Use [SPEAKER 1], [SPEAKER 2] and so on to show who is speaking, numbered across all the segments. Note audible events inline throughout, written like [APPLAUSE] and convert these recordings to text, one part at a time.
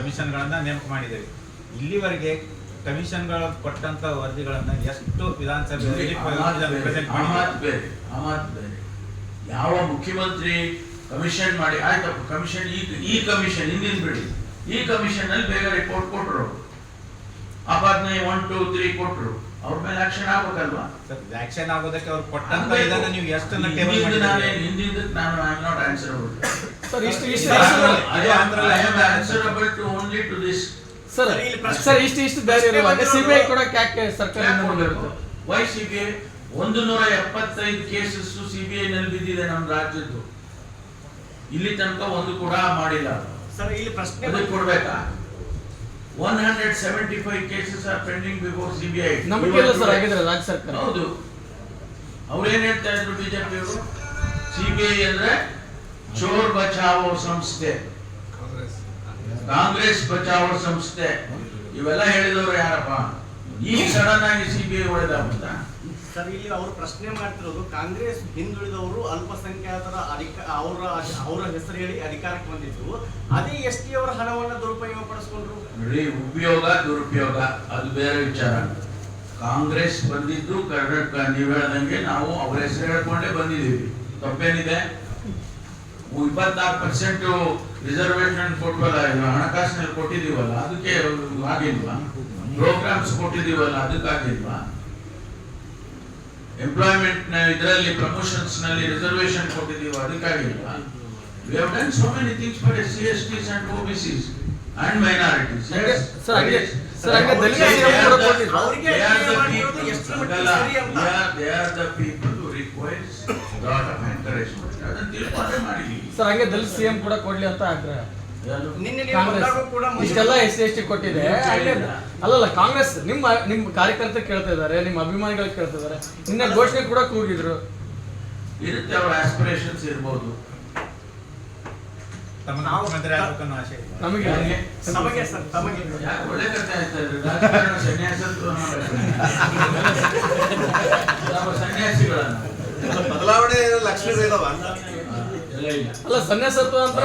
[SPEAKER 1] ಕಮಿಷನ್ಗಳನ್ನ ನೇಮಕ ಮಾಡಿದ್ದೇವೆ. ಇಲ್ಲಿವರೆಗೆ ಕಮಿಷನ್ಗಳು ಕೊಟ್ಟಂತ ವರದಿಗಳನ್ನ ಎಷ್ಟು ವಿಧಾನಸಭೆಯಲ್ಲಿ
[SPEAKER 2] ಯಾವ ಮುಖ್ಯಮಂತ್ರಿ ಕಮಿಷನ್ ಮಾಡಿ ಆಯ್ತಪ್ಪ ಕಮಿಷನ್ ಈ ಈ ಕಮಿಷನ್ ಹಿಂದಿನ ಬಿಡಿ. ಈ ಕಮಿಷನ್ ಅಲ್ಲಿ ಬೇಗ ರಿಪೋರ್ಟ್ ಕೊಟ್ರು. ಆಪಾದನೆ ಒನ್ ಟೂ ತ್ರೀ ಕೊಟ್ರು. ಅವ್ರ ಮೇಲೆ ಆಕ್ಷನ್ ಆಗ್ಬೇಕಲ್ವಾ?
[SPEAKER 1] ಆಕ್ಷನ್ ಆಗೋದಕ್ಕೆ ಅವ್ರು ಕೊಟ್ಟಂತ ಇದನ್ನ ನೀವು ಎಷ್ಟನ್ನ ಟೇಬಲ್
[SPEAKER 2] ಹಿಂದಿನ ನಾನು
[SPEAKER 1] ಮಾಡಿದ್ದೀರಿ
[SPEAKER 2] ಹಿಂದಿನ ನಾನು I am not answerable
[SPEAKER 3] sir ಇಷ್ಟು ಇಷ್ಟು
[SPEAKER 1] ಅದೇ
[SPEAKER 3] ಇಷ್ಟು-
[SPEAKER 1] ಅದು ಆಂಧ್ರದಲ್ಲಿ
[SPEAKER 2] I am answerable to only to this
[SPEAKER 3] sir
[SPEAKER 4] sir, ಇಲ್ಲಿ ಪ್ರಶ್ನೆ-
[SPEAKER 3] ಸರ್ ಇಷ್ಟು ಇಷ್ಟು ಧೈರ್ಯ ಇರುವಾಗ ಸಿಬಿಐ ಕೂಡ ಯಾಕೆ ಸರ್ಕಾರದಿಂದ ಮುಂದಿರುತ್ತೆ
[SPEAKER 2] ವೈ ಸಿಬಿಐ ಒಂದು ನೂರ ಎಪ್ಪತ್ತೈದು ಕೇಸಸ್ ಸಿಬಿಐ ನಲ್ಲಿ ಬಿದ್ದಿದೆ ನಮ್ಮ ರಾಜ್ಯದ್ದು. ಇಲ್ಲಿ ತನಕ ಒಂದು ಕೂಡ ಮಾಡಿಲ್ಲ.
[SPEAKER 4] ಸರ್ ಇಲ್ಲಿ ಪ್ರಶ್ನೆ
[SPEAKER 2] ಕೊಡ್ಬೇಕಾ? One hundred seventy five cases are pending before CBI
[SPEAKER 3] ನಂಬಿಕೆ ಇಲ್ಲ ಸರ್ ಆಗಿದ್ರೆ ರಾಜ್ಯ ಸರ್ಕಾರ.
[SPEAKER 2] ಹೌದು. ಅವ್ರೇನ್ ಹೇಳ್ತಾ ಇದ್ರು ಬಿಜೆಪಿ ಅವರು? ಸಿಬಿಐ ಅಂದ್ರೆ ಚೋರ್ ಬಚಾವೋ ಸಂಸ್ಥೆ. ಕಾಂಗ್ರೆಸ್ ಬಚಾವೋ ಸಂಸ್ಥೆ. ಇವೆಲ್ಲ ಹೇಳಿದವರು ಯಾರಪ್ಪ? ಈ ಸಡನ್ ಆಗಿ ಸಿಬಿಐ ಒಳ್ಳೆದಾಗುತ್ತ
[SPEAKER 4] ಸರ್, ಇಲ್ಲಿ ಅವರು ಪ್ರಶ್ನೆ ಮಾಡ್ತಿರೋದು ಕಾಂಗ್ರೆಸ್ ಹಿಂದುಳಿದವರು ಅಲ್ಪಸಂಖ್ಯಾತರ ಅಧಿಕ ಅವರ ಅವರ ಹೆಸರು ಹೇಳಿ ಅಧಿಕಾರಕ್ಕೆ ಬಂದಿದ್ರು. ಅದೇ ಎಸ್ ಟಿ ಅವರ ಹಣವನ್ನು ದುರುಪಯೋಗ ಪಡಿಸ್ಕೊಂಡ್ರು.
[SPEAKER 2] ನೋಡಿ, ಉಪಯೋಗ, ದುರುಪಯೋಗ, ಅದು ಬೇರೆ ವಿಚಾರ. ಕಾಂಗ್ರೆಸ್ ಬಂದಿದ್ದು ಕರ್ನಾಟಕ, ನೀವು ಹೇಳ್ದಂಗೆ ನಾವು ಅವ್ರ ಹೆಸರು ಹೇಳ್ಕೊಂಡೇ ಬಂದಿದ್ದೀವಿ. ತಪ್ಪೇನಿದೆ? ಇಪ್ಪತ್ನಾಲ್ಕು ಪರ್ಸೆಂಟ್ ರಿಸರ್ವೇಶನ್ ಕೊಟ್ವಲ್ಲ, ಹಣಕಾಸಿನಲ್ಲಿ ಕೊಟ್ಟಿದೀವಲ್ಲ ಅದಕ್ಕೆ ಆಗಿಲ್ವಾ ಪ್ರೋಗ್ರಾಮ್ಸ್ ಕೊಟ್ಟಿದೀವಲ್ಲ ಅದಕ್ಕಾಗಿಲ್ವಾ ಎಂಪ್ಲಾಯ್ಮೆಂಟ್ ಇದರಲ್ಲಿ ಪ್ರಮೋಷನ್ಸ್ನಲ್ಲಿ ರಿಸರ್ವೇಶನ್ ಕೊಟ್ಟಿದೀವ ಅದಕ್ಕಾಗಿ we have done so many things for S C S Ts and OBCs and minorities
[SPEAKER 3] sir, ಹಂಗೆ- ಸರ್, ಹಂಗೆ ದಲಿತ CM ಕೂಡ ಕೊಟ್ಟಿದ್ರು.
[SPEAKER 4] ಅವ್ರಿಗೆ ಮಾಡಿರೋದು ಎಷ್ಟು ಮಟ್ಟಿಗೆ ಸರಿ ಅಂತ.
[SPEAKER 2] They are the people who requires lot of encouragement ಅದನ್ನ
[SPEAKER 3] ಸರ್ ಹಂಗೆ ದಲಿತ ಸಿಎಂ ಕೂಡ ಕೊಡ್ಲಿ ಅಂತ ಆಗ್ರಹ. ಇಷ್ಟೆಲ್ಲ ಎಸ್ ಸಿ ಎಸ್ ಟಿ ಕೊಟ್ಟಿದೆ. ಅಲ್ಲಲ್ಲ ಕಾಂಗ್ರೆಸ್ ನಿಮ್ಮ ನಿಮ್ಮ ಕಾರ್ಯಕರ್ತರು ಕೇಳ್ತಾ ಇದಾರೆ ನಿಮ್ಮ ಅಭಿಮಾನಿಗಳು ಕೇಳ್ತಾ ಇದಾರೆ ನಿನ್ನೆ ಘೋಷಣೆ ಕೂಡ ಕೂಗಿದ್ರು.
[SPEAKER 2] ಇರುತ್ತೆ ಅವರ ಆಸ್ಪಿರೇಷನ್ಸ್ ಇರ್ಬೋದು. ಒಳ್ಳೆ ಕಥೆ ಆಯ್ತಾ [LAUGHS] ನಾವು [LAUGHS] ಸನ್ಯಾಸಿಗಳನ್ನ?
[SPEAKER 5] ಬದಲಾವಣೆ
[SPEAKER 2] ಇಲ್ಲ
[SPEAKER 3] ಅಲ್ಲ ಸನ್ಯಾಸತ್ವ ಅಂತ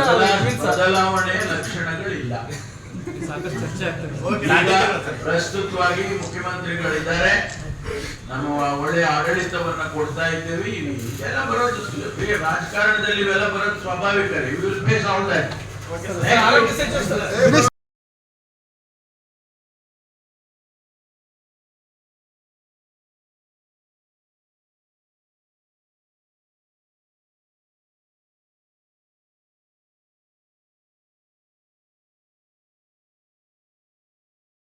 [SPEAKER 2] ಬದಲಾವಣೆ ಲಕ್ಷಣಗಳಿಲ್ಲ
[SPEAKER 3] ಸಾಕಷ್ಟು ಚರ್ಚೆ ಆಗ್ತದೆ.
[SPEAKER 2] ಪ್ರಸ್ತುತವಾಗಿ ಮುಖ್ಯಮಂತ್ರಿಗಳಿದ್ದಾರೆ. ನಾವು ಆ ಒಳ್ಳೆಯ ಆಡಳಿತವನ್ನ ಕೊಡ್ತಾ ಇದ್ದೇವೆ. ಇವೆಲ್ಲ ಬರೋದು ರಾಜಕಾರಣದಲ್ಲಿ ಇವೆಲ್ಲ ಬರೋದು ಸ್ವಾಭಾವಿಕ ವಿಲ್ ಸ್ಪೇಸ್ ಆಲ್ ದಟ್